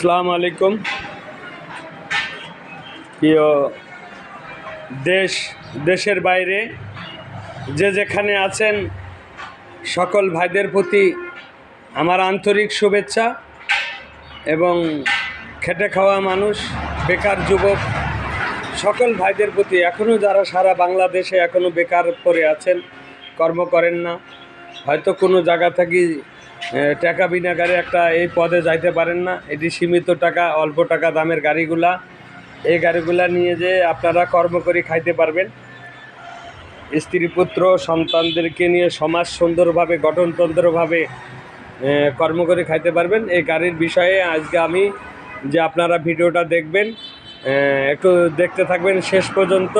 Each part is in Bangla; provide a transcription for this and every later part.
আসসালামু আলাইকুম। প্রিয় দেশ, দেশের বাইরে যে যেখানে আছেন সকল ভাইদের প্রতি আমার আন্তরিক শুভেচ্ছা এবং খেটে খাওয়া মানুষ, বেকার যুবক, সকল ভাইদের প্রতি এখনও যারা সারা বাংলাদেশে এখনও বেকার পড়ে আছেন, কর্ম করেন না, হয়তো কোনো জায়গা থাকি টাকা বিনাগারে একটা এই পদে যাইতে পারেন না। এটি সীমিত টাকা, অল্প টাকা দামের গাড়িগুলা। এই গাড়িগুলা নিয়ে যে আপনারা কর্ম করে খাইতে পারবেন। স্ত্রী, পুত্র, সন্তানদেরকে নিয়ে সমাজ সুন্দরভাবে, গঠনতন্ত্রভাবে কর্ম করে খাইতে পারবেন। এই গাড়ির বিষয়ে আজকে আমি যে আপনারা ভিডিওটা দেখবেন একটু দেখতে থাকবেন শেষ পর্যন্ত।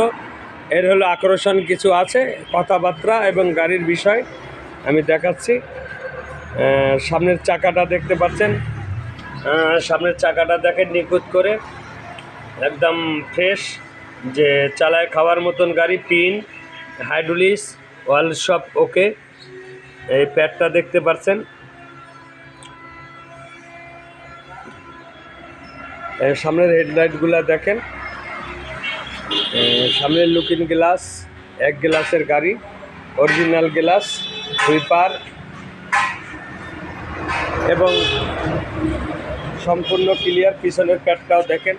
এর হলো আকর্ষণ কিছু আছে, কথাবার্তা এবং গাড়ির বিষয় আমি দেখাচ্ছি। সামনের চাকাটা দেখতে পাচ্ছেন। সামনের চাকাটা দেখেন নিখুঁত করে। একদম ফ্রেশ, যে চালায় খাওয়ার মতন গাড়ি, পিন, হাইড্রোলিস, ওয়াল সব ওকে। এই প্যাডটা দেখতে পাচ্ছেন। সামনের হেডলাইটগুলো দেখেন। সামনের লুকিং গ্লাস, এক গ্লাসের গাড়ি, অরিজিনাল গ্লাস, সুইপার এবং সম্পূর্ণ ক্লিয়ার পিছনের প্যাডটাও দেখেন।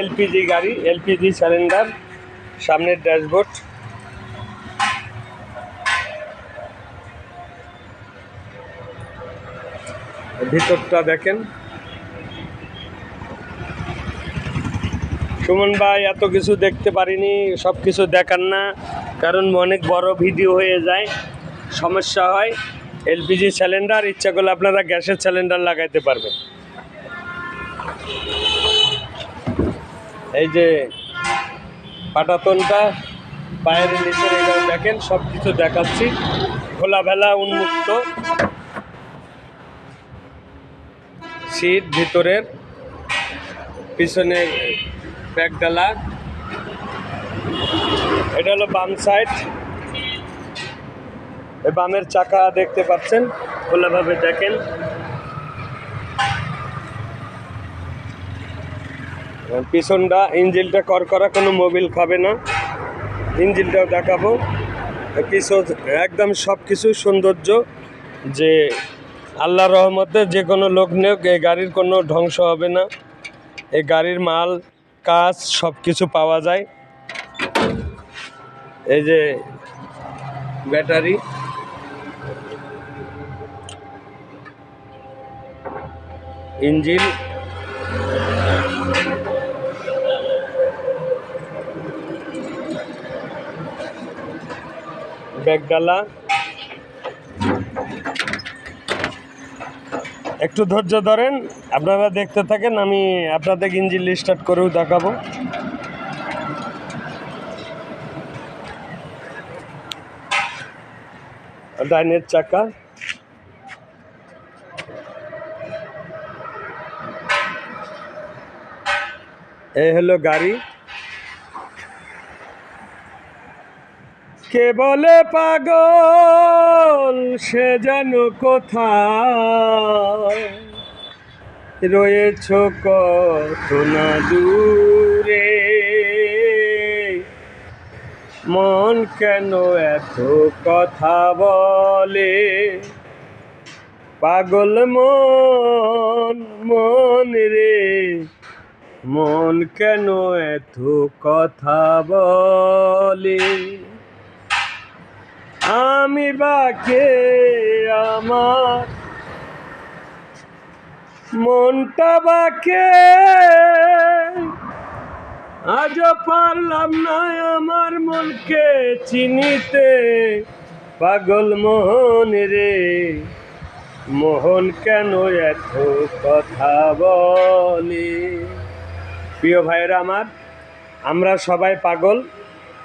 এলপিজি গাড়ি এলপিজি সিলিন্ডার সামনের ড্যাশবোর্ড। ভিতরটা দেখেন। সুমন ভাই, এত কিছু দেখতে পারিনি সব কিছু দেখান না, কারণ অনেক বড় ভিডিও হয়ে যায়, সমস্যা হয়, এলপিজি সিলিন্ডার, ইচ্ছা করলে আপনারা গ্যাসের সিলিন্ডার লাগাইতে পারবেন। এই যে পাটাতনটা, পায়ের নিচে দেখেন সব কিছু দেখাচ্ছি খোলাভেলা উন্মুক্ত। সিট ভিতরের পিছনে ব্যাগডালা এটা হলো বাম সাইড। এই বামের চাকা দেখতে পাচ্ছেন, খোলাভাবে দেখেন। পিছনটা ইঞ্জিনটা করকরা কোনো মোবিল খাবে না। ইঞ্জিনটাও দেখাবো। পিছন, একদম সব কিছু সৌন্দর্য যে আল্লাহ রহমতে যে কোনো লোক নেওক এই গাড়ির কোনো ধ্বংস হবে না। এই গাড়ির মাল কাজ সব কিছু পাওয়া যায়। এই যে ব্যাটারি। ইঞ্জিন। ব্যাগডালা। একটু ধৈর্য ধরেন, আপনারা দেখতে থাকেন, আমি আপনাদের ইঞ্জিন স্টার্ট করেও দেখাবো। ডাইনের চাকা। এই হলো গাড়ি। কে বলে পাগল, সে যেন কোথায়? রয়েছ কত না দূরে? মন কেন এত কথা বলে? পাগল মন মন রে, মন কেন এত কথা বলে? আমি বাকে আমার মনটা বাকে। আজ পারলাম না আমার মনকে চিনিতে। পাগল মোহন রে, মোহন কেন এত কথা বলে? প্রিয় ভাইয়েরা আমার, আমরা সবাই পাগল,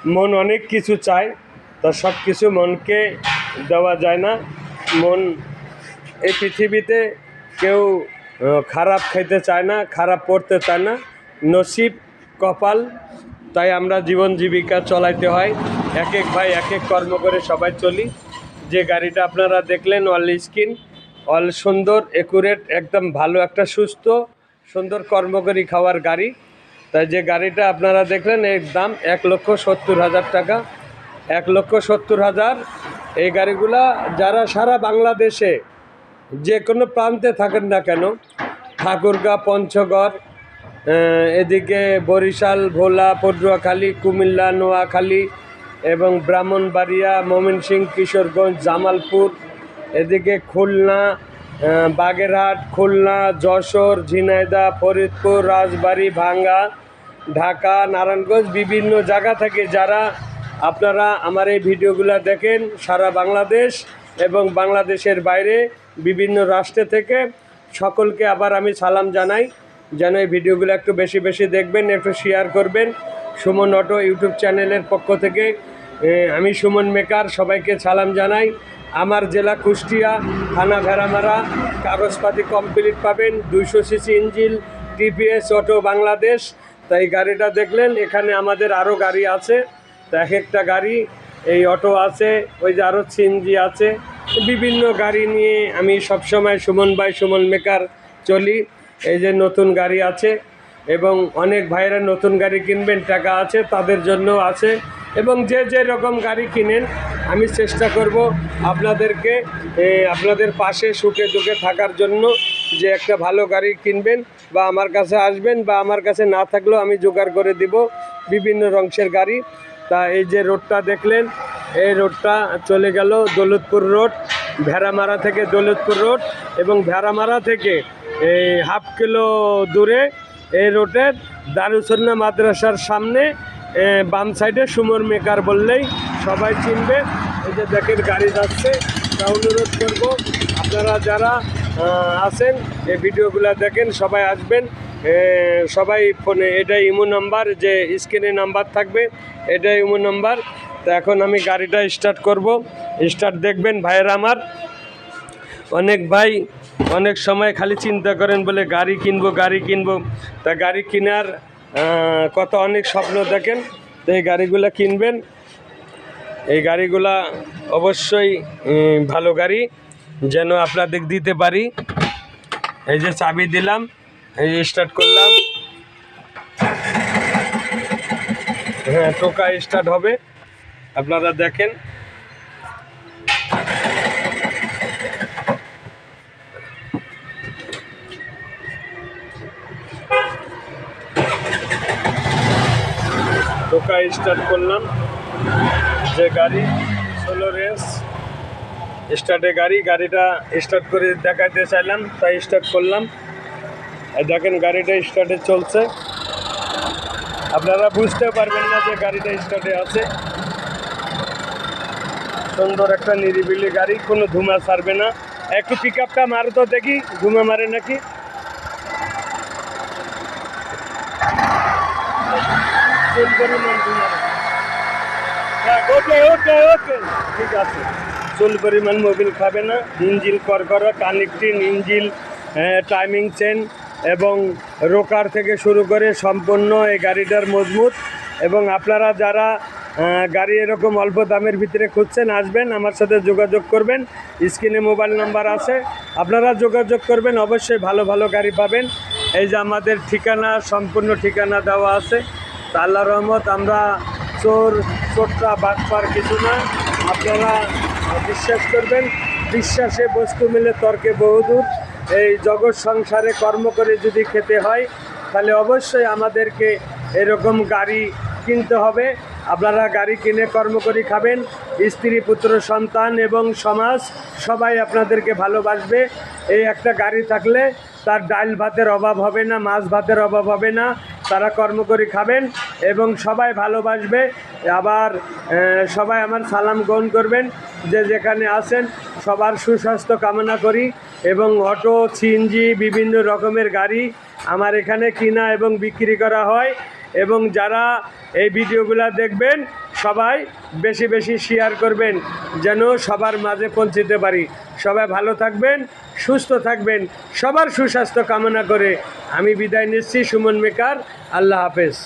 মন অনেক কিছু চায়। তো সব কিছু মনকে দেওয়া যায় না। মন এই পৃথিবীতে কেউ খারাপ খেতে চায় না, খারাপ পড়তে চায় না। নসিব কপাল, তাই আমরা জীবন জীবিকা চলাইতে হয়। এক এক ভাই, এক এক কর্ম করে সবাই চলি। যে গাড়িটা আপনারা দেখলেন, অল স্কিন, অল সুন্দর, একুরেট, একদম ভালো একটা সুস্থ, সুন্দর কর্মকরী খাওয়ার গাড়ি। তাই যে গাড়িটা আপনারা দেখলেন, এর দাম এক লক্ষ সত্তর হাজার টাকা। এক লক্ষ সত্তর হাজার। এই গাড়িগুলা যারা সারা বাংলাদেশে যে কোনো প্রান্তে থাকেন না কেন, ঠাকুরগাঁ, পঞ্চগড় এদিকে বরিশাল, ভোলা, পটুয়াখালী, কুমিল্লা, নোয়াখালী এবং ব্রাহ্মণবাড়িয়া ময়মনসিং কিশোরগঞ্জ, জামালপুর, এদিকে খুলনা বাগেরহাট, খুলনা, যশোর, ঝিনাইদা, ফরিদপুর, রাজবাড়ী, ভাঙ্গা, ঢাকা, নারায়ণগঞ্জ, বিভিন্ন জায়গা থেকে যারা আপনারা আমার এই ভিডিওগুলো দেখেন সারা বাংলাদেশ এবং বাংলাদেশের বাইরে বিভিন্ন রাষ্ট্রে থেকে। সকলকে আবার আমি সালাম জানাই, যেন এই ভিডিওগুলো একটু বেশি বেশি দেখবেন, একটু শেয়ার করবেন। সুমন অটো ইউটিউব চ্যানেলের পক্ষ থেকে আমি সুমন মেকার, সবাইকে সালাম জানাই। আমার জেলা কুষ্টিয়া, থানা ভেড়ামারা, কাগজপাতি কমপ্লিট পাবেন, দুইশো CC engine TPS auto Bangladesh তাই গাড়িটা দেখলেন, এখানে আমাদের আরও গাড়ি আছে। তো এক একটা গাড়ি, এই অটো আছে, ওই যে আরও সিএনজি আছে, বিভিন্ন গাড়ি নিয়ে আমি সবসময় সুমন ভাই, সুমন মেকার চলি। এই যে নতুন গাড়ি আছে এবং অনেক ভাইয়েরা নতুন গাড়ি কিনবেন, টাকা আছে, তাদের জন্য আছে। এবং যে যে রকম গাড়ি কিনেন, আমি চেষ্টা করব আপনাদেরকে আপনাদের পাশে সুখে দুঃখে থাকার জন্য যে একটা ভালো গাড়ি কিনবেন বা আমার কাছে আসবেন বা আমার কাছে না থাকলেও আমি জোগাড় করে দিব বিভিন্ন রংশের গাড়ি। তা এই যে রোডটা দেখলেন, এই রোডটা চলে গেল দৌলতপুর রোড, ভেড়ামারা থেকে দৌলতপুর রোড এবং ভেড়ামারা থেকে এই হাফ কিলো দূরে এই রোডের দারুসন্না মাদ্রাসার সামনে বাম সাইডে সুমর মেকার বললেই সবাই চিনবে। এই যে দেখেন গাড়ি যাচ্ছে, তা অনুরোধ করব আপনারা যারা আছেন, এই ভিডিওগুলো দেখেন, সবাই আসবেন। সবাই ফোনে, এটাই ইমো নাম্বার, যে স্ক্রিনে নাম্বার থাকবে, এটাই ইমো নাম্বার। তো এখন আমি গাড়িটা স্টার্ট করব। স্টার্ট দেখবেন ভাইয়ের আমার। অনেক ভাই অনেক সময় খালি চিন্তা করেন বলে গাড়ি কিনবো গাড়ি কিনবো। তা গাড়ি কেনার কত অনেক স্বপ্ন দেখেন, তো এই গাড়িগুলো কিনবেন। এই গাড়িগুলা অবশ্যই ভালো গাড়ি, যেন আপনাদের দিতে পারি। এই যে চাবি দিলাম। এই স্টার্ট করলাম। হ্যাঁ টোকা স্টার্ট হবে। আপনারা দেখেন। টোকা স্টার্ট করলাম। যে গাড়ি ষোলো রেস স্টার্টে গাড়ি, গাড়িটা স্টার্ট করে দেখাইতে চাইলাম, তাই স্টার্ট করলাম। দেখেন গাড়িটা স্টার্টে চলছে। আপনারা বুঝতে পারবেন না যে গাড়িটা স্টার্টে আছে। সুন্দর একটা নিরিবিলি গাড়ি, কোনো ধুমা ছাড়বে না। একটু পিক আপটা মারো তো দেখি, ধুমা মারে নাকি। হ্যাঁ ওকে ওকে ওকে। ঠিক আছে। চুল পরিমাণ মোবিল খাবে না। ইঞ্জিল করকরা কানেক্টিং ইঞ্জিল টাইমিং চেন এবং রোকার থেকে শুরু করে সম্পূর্ণ এই গাড়িটার মজবুত। এবং আপনারা যারা গাড়ি এরকম অল্প দামের ভিতরে খুঁজছেন, আসবেন, আমার সাথে যোগাযোগ করবেন। স্ক্রিনে মোবাইল নাম্বার আছে। আপনারা যোগাযোগ করবেন, অবশ্যই ভালো ভালো গাড়ি পাবেন। এই যে আমাদের ঠিকানা, সম্পূর্ণ ঠিকানা দেওয়া আছে। আল্লাহ রহমত, আমরা চোর, চোরটা বাটপার কিছু না। আপনারা বিশ্বাস করবেন, বিশ্বাসে বস্তু মিলে তর্কে বহুদূর। এই জগৎ সংসারে কর্ম করে যদি খেতে হয়, তাহলে অবশ্যই আমাদেরকে এরকম গাড়ি কিনতে হবে। আপনারা গাড়ি কিনে কর্ম করে খাবেন। স্ত্রী, পুত্র, সন্তান এবং সমাজ সবাই আপনাদেরকে ভালোবাসবে। এই একটা গাড়ি থাকলে তার ডাল ভাতের অভাব হবে না, মাছ ভাতের অভাব হবে না। তারা কর্ম করে খাবেন এবং সবাই ভালোবাসবে। আবার সবাই আমার সালাম গ্রহণ করবেন যে যেখানে আছেন, সবার সুস্বাস্থ্য কামনা করি এবং অটো, সিএনজি, বিভিন্ন রকমের গাড়ি আমার এখানে কিনা এবং বিক্রি করা হয় এবং যারা এই ভিডিওগুলো দেখবেন, সবাই বেশি বেশি শেয়ার করবেন যেন সবার মাঝে পৌঁছতে পারি। সবাই ভালো থাকবেন, সুস্থ থাকবেন, সবার সুস্বাস্থ্য কামনা করে আমি বিদায় নিচ্ছি সুমন মেকার, আল্লাহ হাফেজ।